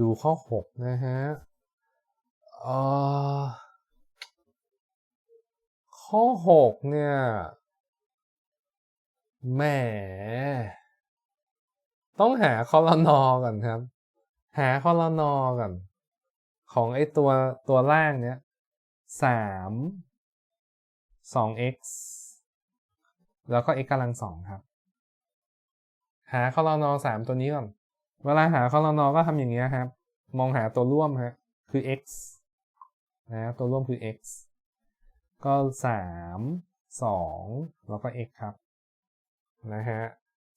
ดูข้อหกนะฮะอ่อข้อหกเนี่ยแหมต้องหาคอลนอก่อนครับ หาคอลนอก่อน ของไอตัวตัวล่างเนี้ยสามสอง x แล้วก็ x กำลังสองครับ หาคอลนอสามตัวนี้ก่อน เวลาหาคอลนอก็ทำอย่างเงี้ยครับ มองหาตัวร่วมฮะคือ x นะตัวร่วมคือ x ก็สามสองแล้วก็ x ครับนะฮะ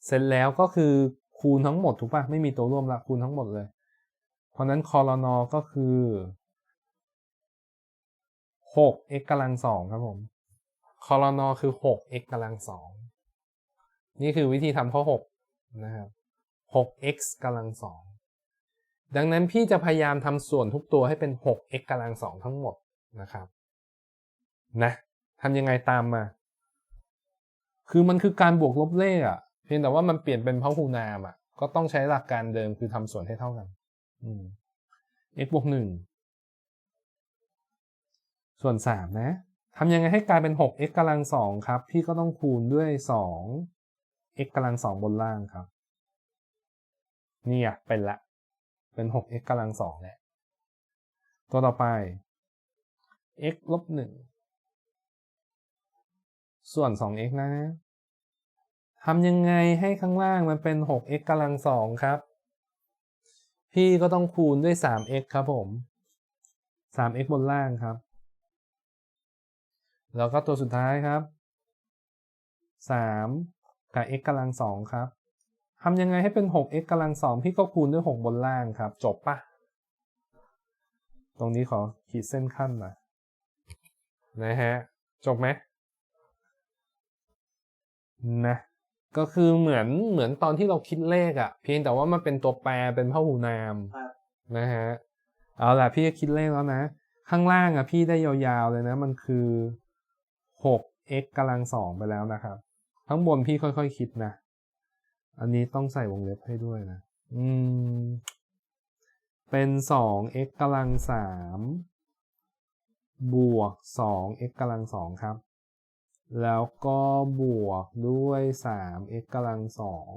เสร็จแล้วก็คือคูณทั้งหมดถูกปะไม่มีตัวร่วมละคูณทั้งหมดเลย เพราะนั้นคอลนอก็คือหก x กำลังสองครับผมคอลนอคือหก x กำลังสองนี่คือวิธีทำข้อหกนะครับ 6x กำลังสองดังนั้นพี่จะพยายามทำส่วนทุกตัวให้เป็น 6x กำลังสองทั้งหมดนะครับนะทำยังไงตามมา คือมันคือการบวกลบเลขอะเพียงแต่ว่ามันเปลี่ยนเป็นพหูนามอะก็ต้องใช้หลักการเดิมคือทำส่วนให้เท่ากันอืม x บวกหนึ่งส่วนสามนะทำยังไงให้กลายเป็น 6x กำลังสองครับ พี่ก็ต้องคูณด้วย 2x กำลังสองบนล่างครับ นี่อะเป็นละ เป็น 6x กำลังสองแหละ ตัวต่อไป x ลบหนึ่งส่วน 2x นะทำยังไงให้ข้างล่างมันเป็น 6x กำลังสองครับ พี่ก็ต้องคูณด้วย 3x ครับผม 3x บนล่างครับ แล้วก็ตัวสุดท้ายครับ 3 กับ x กำลังสองครับ ทำยังไงให้เป็น 6x กำลังสองพี่ก็คูณด้วย 6 บนล่างครับ จบปะตรงนี้ขอขีดเส้นขั้นหน่อยนะฮะ จบไหมนะ ก็คือเหมือนเหมือนตอนที่เราคิดเลขอะ่ะเพียงแต่ว่ามันเป็นตัวแปรเป็นพหูนามครับนะฮะ เอาล่ะพี่จะคิดเลขแล้วนะ ข้างล่างอะพี่ได้ยาวๆเลยนะ มันคือ 6x กำลังสองไปแล้วนะครับ ข้างบนพี่ค่อยๆคคิดนะ อันนี้ต้องใส่วงเล็บให้ด้วยนะ อืม เป็น 2x กำลังสามบวก 2x กำลังสองครับ แล้วก็บวกด้วย 3x กำลังสอง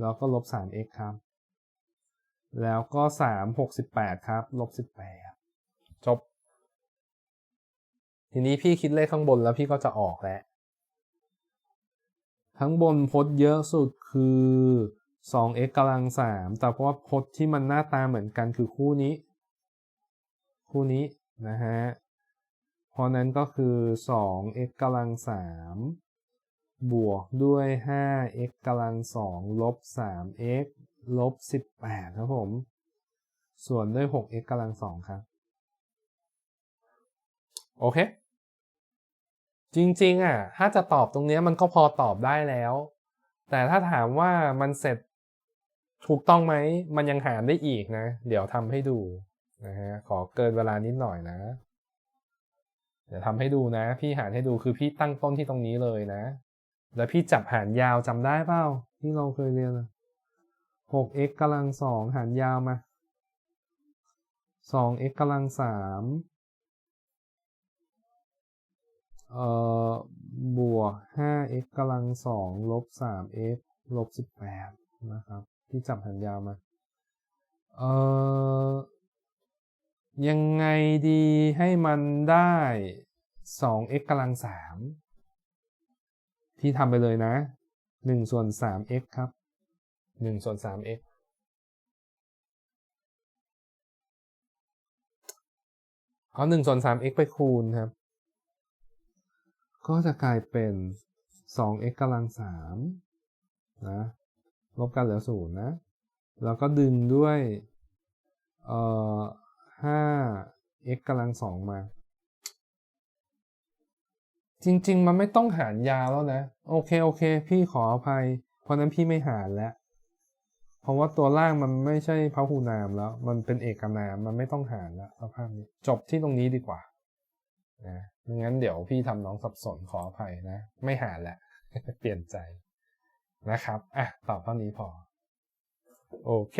แล้วก็ลบ 3x ครับ แล้วก็3 68ครับ ลบ18จบ ทีนี้พี่คิดเลขข้างบนแล้วพี่ก็จะออกแล้ว ข้งบนพจน์เยอะสุดคือ 2x กำลัง 3 แต่เพราะว่าพจน์ที่มันหน้าตาเหมือนกันคือคู่นี้ คู่นี้นะฮะ เพราะนั้นก็คือ 2x กำลัง 3 บวกด้วย 5x กำลัง 2 ลบ 3x ลบ 18 ครับผม ส่วนด้วย 6x กำลัง 2 ครับ โอเค จริงๆอะถ้าจะตอบตรงนี้มันก็พอตอบได้แล้ว แต่ถ้าถามว่ามันเสร็จถูกต้องไหม มันยังหารได้อีกนะ เดี๋ยวทำให้ดูนะฮะขอเกินเวลานิดหน่อยนะ เดี๋ยวทำให้ดูนะ พี่หารให้ดูคือพี่ตั้งต้นที่ตรงนี้เลยนะ แล้วพี่จับหารยาวจำได้เปล่าที่เราเคยเรียนอะ 6x กำลังสองหารยาวมา 2x กำลังสาม เอ่อบวก 5x กำลังสองลบ 3x ลบ 18 นะครับ ที่จับหารยาวมา เอ่อ ยังไงดีให้มันได้ 2x กำลังสามพี่ทำไปเลยนะ 1 ส่วน 3x ครับ 1 ส่วน 3x เอา1ส่วน 3x ไปคูณครับ ก็จะกลายเป็น 2x กำลัง3นะลบกันเหลือ0นะ แล้วก็ดึงด้วยเอ่อ 5x กำลัง2มา จริง ๆ มันไม่ต้องหารยาวแล้วนะ โอเค โอเค พี่ขออภัย เพราะนั้นพี่ไม่หารแล้ว เพราะว่าตัวล่างมันไม่ใช่พหูนามแล้ว มันเป็นเอกนาม มันไม่ต้องหารแล้วสภาพนี้ จบที่ตรงนี้ดีกว่านะ ไม่งั้นเดี๋ยวพี่ทำน้องสับสนขออภัยนะ ไม่หารแล้วเปลี่ยนใจนะครับ อะ ตอบเท่านี้พอ โอเค